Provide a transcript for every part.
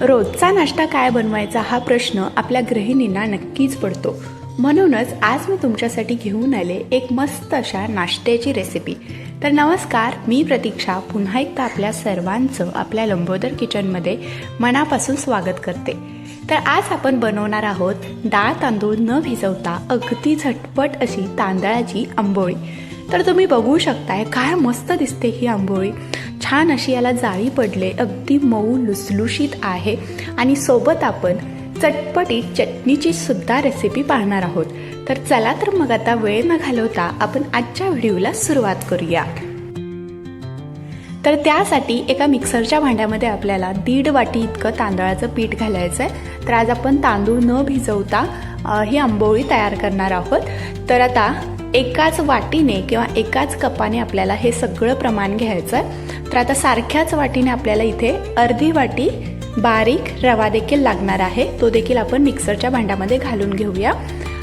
रोजचा नाश्ता काय बनवायचा हा प्रश्न आपल्या गृहिणींना नक्कीच पडतो. म्हणूनच आज मी तुमच्यासाठी घेऊन आले एक मस्त अशा नाश्त्याची रेसिपी तर नमस्कार मी प्रतीक्षा. पुन्हा एकदा आपल्या सर्वांचं आपल्या लंबोदर किचनमध्ये मनापासून स्वागत करते. तर आज आपण बनवणार आहोत डाळ तांदूळ न भिजवता अगदी झटपट अशी तांदळाची आंबोळी. तर तुम्ही बघू शकताय काय मस्त दिसते ही आंबोळी. छान अशी याला जाळी पडले अगदी मऊ लुसलुशीत आहे. आणि सोबत आपण चटपटीत चटणीची सुद्धा रेसिपी पाहणार आहोत. तर चला तर मग आता वेळ न घालवता आपण आजच्या व्हिडिओला सुरुवात करूया. तर त्यासाठी एका मिक्सरच्या भांड्यामध्ये आपल्याला दीड वाटी इतकं तांदळाचं पीठ घालायचं आहे तर आज आपण तांदूळ न भिजवता ही आंबोळी तयार करणार आहोत. तर आता एकाच वाटीने किंवा एकाच कपाने आपल्याला हे सगळं प्रमाण घ्यायचं आहे तर आता सारख्याच वाटीने आपल्याला इथे अर्धी वाटी बारीक रवा देखील लागणार आहे. तो देखील आपण मिक्सरच्या भांड्यामध्ये घालून घेऊया.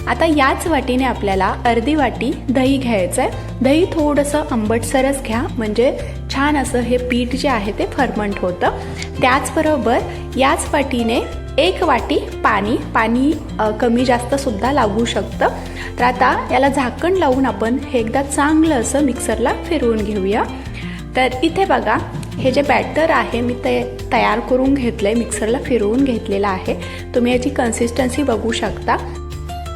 आता याच वाटीने आपल्याला अर्धी वाटी दही घ्यायचं आहे दही थोडंसं आंबटसरच घ्या म्हणजे छान असं हे पीठ जे आहे ते फर्मंट होतं. त्याचबरोबर याच वाटीने एक वाटी पाणी पाणी कमी जास्त सुद्धा लागू शकतं. तर आता याला झाकण लावून आपण हे एकदा चांगलं असं मिक्सरला फिरवून घेऊया. तर इथे बघा हे जे बॅटर आहे मी ते तयार करून घेतलं आहे मिक्सरला फिरवून घेतलेलं आहे. तुम्ही याची कन्सिस्टन्सी बघू शकता.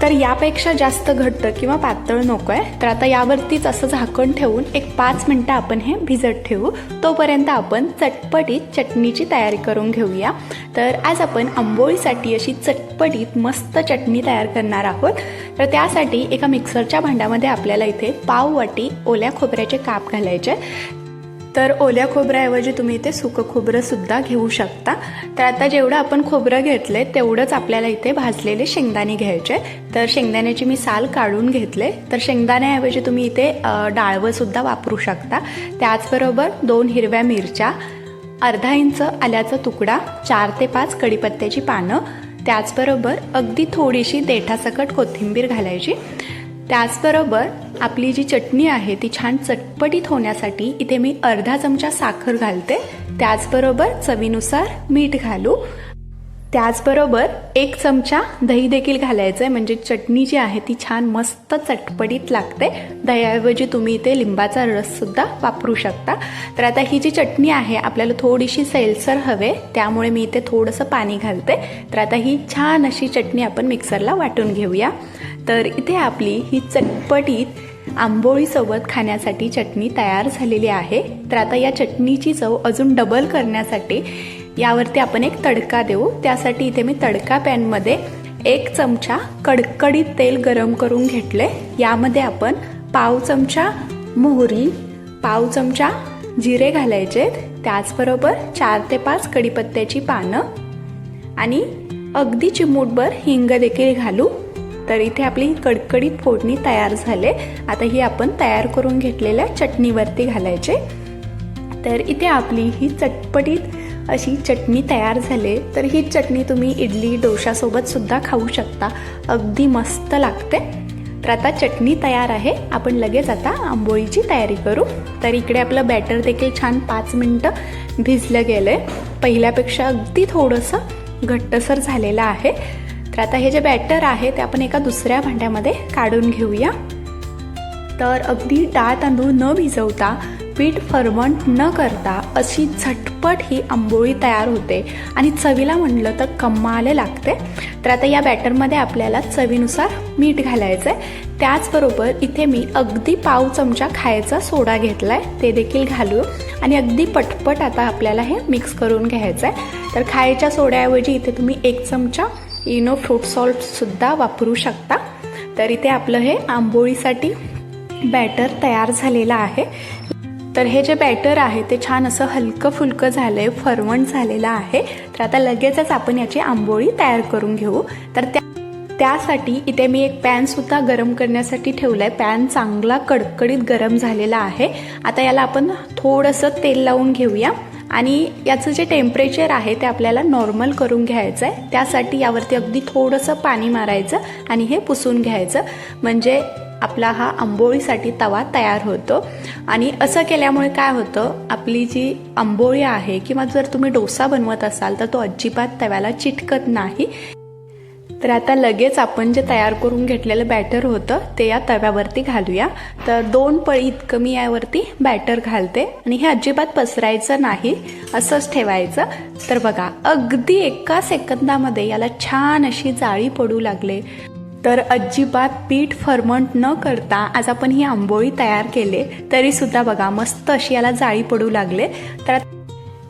तर यापेक्षा जास्त घट्ट किंवा पातळ नको आहे तर आता यावरतीच असं झाकण ठेवून एक पाच मिनटं आपण हे भिजत ठेवू. तोपर्यंत आपण चटपटीत चटणीची तयारी करून घेऊया. तर आज आपण आंबोळीसाठी अशी चटपटीत मस्त चटणी तयार करणार आहोत. तर त्यासाठी एका मिक्सरच्या भांड्यामध्ये आपल्याला इथे पाव वाटी ओल्या खोबऱ्याचे काप घालायचे. तर ओल्या खोबऱ्याऐवजी तुम्ही इथे सुकं खोबरंसुद्धा घेऊ शकता. तर आता जेवढं आपण खोबरं घेतलंय तेवढंच आपल्याला इथे भाजलेले शेंगदाणे घ्यायचे तर शेंगदाण्याची मी साल काढून घेतले. तर शेंगदाण्याऐवजी तुम्ही इथे डाळवंसुद्धा वापरू शकता. त्याचबरोबर दोन हिरव्या मिरच्या अर्धा इंच आल्याचा तुकडा चार ते पाच कढीपत्त्याची पानं त्याचबरोबर अगदी थोडीशी देठासकट कोथिंबीर घालायची. त्याचबरोबर आपली जी चटणी आहे ती छान चटपटीत होण्यासाठी इथे मी अर्धा चमचा साखर घालते. त्याचबरोबर चवीनुसार मीठ घालू. त्याचबरोबर एक चमचा दही देखील घालायचं आहे म्हणजे चटणी जी आहे ती छान मस्त चटपटीत लागते. दह्याऐवजी तुम्ही इथे लिंबाचा रससुद्धा वापरू शकता. तर आता ही जी चटणी आहे आपल्याला थोडीशी सैलसर हवे त्यामुळे मी इथे थोडंसं पाणी घालते. तर आता ही छान अशी चटणी आपण मिक्सरला वाटून घेऊया. तर इथे आपली ही चटपटीत आंबोळीसोबत खाण्यासाठी चटणी तयार झालेली आहे. तर आता या चटणीची चव अजून डबल करण्यासाठी यावरती आपण एक तडका देऊ. त्यासाठी इथे मी तडका पॅनमध्ये एक चमचा कडकडीत तेल गरम करून घेतले. यामध्ये आपण पाव चमचा मोहरी पाव चमचा जिरे घालायचे. त्याचबरोबर चार ते पाच कडीपत्त्याची पानं. आणि अगदी चिमूटभर हिंग देखील घालू. तर इथे आपली कडकडीत फोडणी तयार झाले. आता ही आपण तयार करून घेतलेल्या चटणीवरती घालायचे. तर इथे आपली ही चटपटीत अशी चटणी तयार झाले तर ही चटणी तुम्ही इडली डोशासोबतसुद्धा खाऊ शकता. अगदी मस्त लागते. तर आता चटणी तयार आहे. आपण लगेच आता आंबोळीची तयारी करू. तर इकडे आपलं बॅटर देखील छान पाच मिनटं भिजलं गेलं आहे पहिल्यापेक्षा अगदी थोडंसं घट्टसर झालेलं आहे. तर आता हे जे बॅटर आहे ते आपण एका दुसऱ्या भांड्यामध्ये काढून घेऊया. तर अगदी डाळ तांदूळ न भिजवता पीठ फर्मंट न करता अशी झटपट ही आंबोळी तयार होते. आणि चवीला म्हणलं तर कम्माले लागते. तर आता या बॅटरमध्ये आपल्याला चवीनुसार मीठ घालायचं आहे त्याचबरोबर इथे मी अगदी पाव चमचा खायचा सोडा घेतला आहे ते देखील घालू. आणि अगदी पटपट आता आपल्याला हे मिक्स करून घ्यायचं आहे तर खायच्या सोड्याऐवजी इथे तुम्ही एक चमचा इनो फ्रूट सॉल्टसुद्धा वापरू शकता. तर इथे आपलं हे आंबोळीसाठी बॅटर तयार झालेलं आहे. तर हे जे बॅटर आहे ते छान असं हलकं फुलकं झालं आहे फरवंट झालेलं आहे. तर आता लगेचच आपण याची आंबोळी तयार करून घेऊ. तर त्या त्यासाठी इथे मी एक पॅनसुद्धा गरम करण्यासाठी ठेवलं आहे पॅन चांगला कडकडीत गरम झालेला आहे. आता याला आपण थोडंसं तेल लावून घेऊया. आणि याचं जे टेम्परेचर आहे ते आपल्याला नॉर्मल करून घ्यायचं आहे त्यासाठी यावरती अगदी थोडंसं पाणी मारायचं आणि हे पुसून घ्यायचं. म्हणजे आपला हा आंबोळीसाठी तवा तयार होतो. आणि असं केल्यामुळे काय होतं आपली जी आंबोळी आहे किंवा जर तुम्ही डोसा बनवत असाल तर तो अजिबात तव्याला चिटकत नाही. तर आता लगेच आपण जे तयार करून घेतलेलं बॅटर होतं ते या तव्यावरती घालूया. तर दोन पळी इतकं मी यावरती बॅटर घालते. आणि हे अजिबात पसरायचं नाही असंच ठेवायचं. तर बघा अगदी एका सेकंदामध्ये याला छान अशी जाळी पडू लागले. तर अजिबात पीठ फर्मंट न करता आज आपण ही आंबोळी तयार केले. तरी सुद्धा बघा मस्त अशी याला जाळी पडू लागले. तर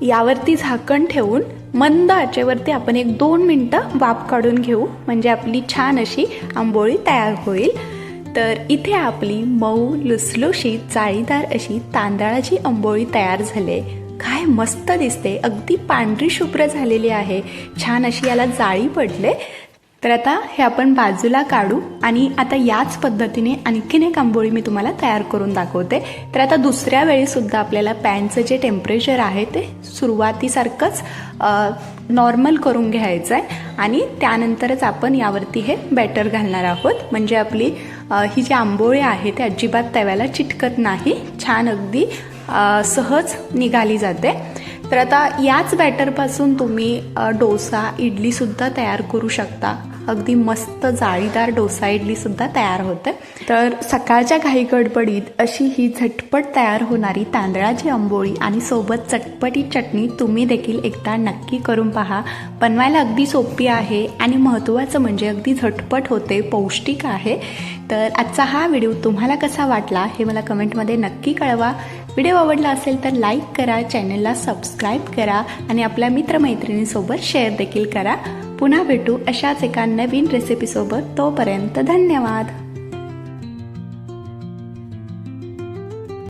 यावरती झाकण ठेवून मंद आचेवरती आपण एक दोन मिनटं वाफ काढून घेऊ. म्हणजे आपली छान अशी आंबोळी तयार होईल. तर इथे आपली मऊ लुसलुशीत जाळीदार अशी तांदळाची आंबोळी तयार झाली. काय मस्त दिसते. अगदी पांढरी शुभ्र झालेली आहे. छान अशी याला जाळी पडले. तर आता हे आपण बाजूला काढू आणि आता याच पद्धतीने आणखीन एक आंबोळी मी तुम्हाला तयार करून दाखवते. तर आता दुसऱ्या वेळीसुद्धा आपल्याला पॅनचं जे टेम्परेचर आहे ते सुरुवातीसारखंच नॉर्मल करून घ्यायचं आहे आणि त्यानंतरच आपण यावरती हे बॅटर घालणार आहोत. म्हणजे आपली ही जी आंबोळी आहे ते अजिबात तव्याला चिटकत नाही. छान अगदी सहज निघाली जाते. तर आता याच बॅटरपासून तुम्ही डोसा इडलीसुद्धा तयार करू शकता. अगदी मस्त जाळीदार डोसा इडलीसुद्धा तयार होते. तर सकाळच्या घाई गडबडीत अशी ही झटपट तयार होणारी तांदळाची आंबोळी आणि सोबत चटपटी चटणी तुम्ही देखील एकदा नक्की करून पहा. बनवायला अगदी सोपी आहे आणि महत्त्वाचं म्हणजे अगदी झटपट होते पौष्टिक आहे. तर आजचा हा व्हिडिओ तुम्हाला कसा वाटला हे मला कमेंटमध्ये नक्की कळवा. व्हिडिओ आवडला असेल तर लाईक करा चॅनलला सबस्क्राईब करा आणि आपल्या मित्रमैत्रिणीसोबत शेअर देखील करा. पुन्हा भेटू अशाच एका नवीन रेसिपीसोबत तोपर्यंत धन्यवाद.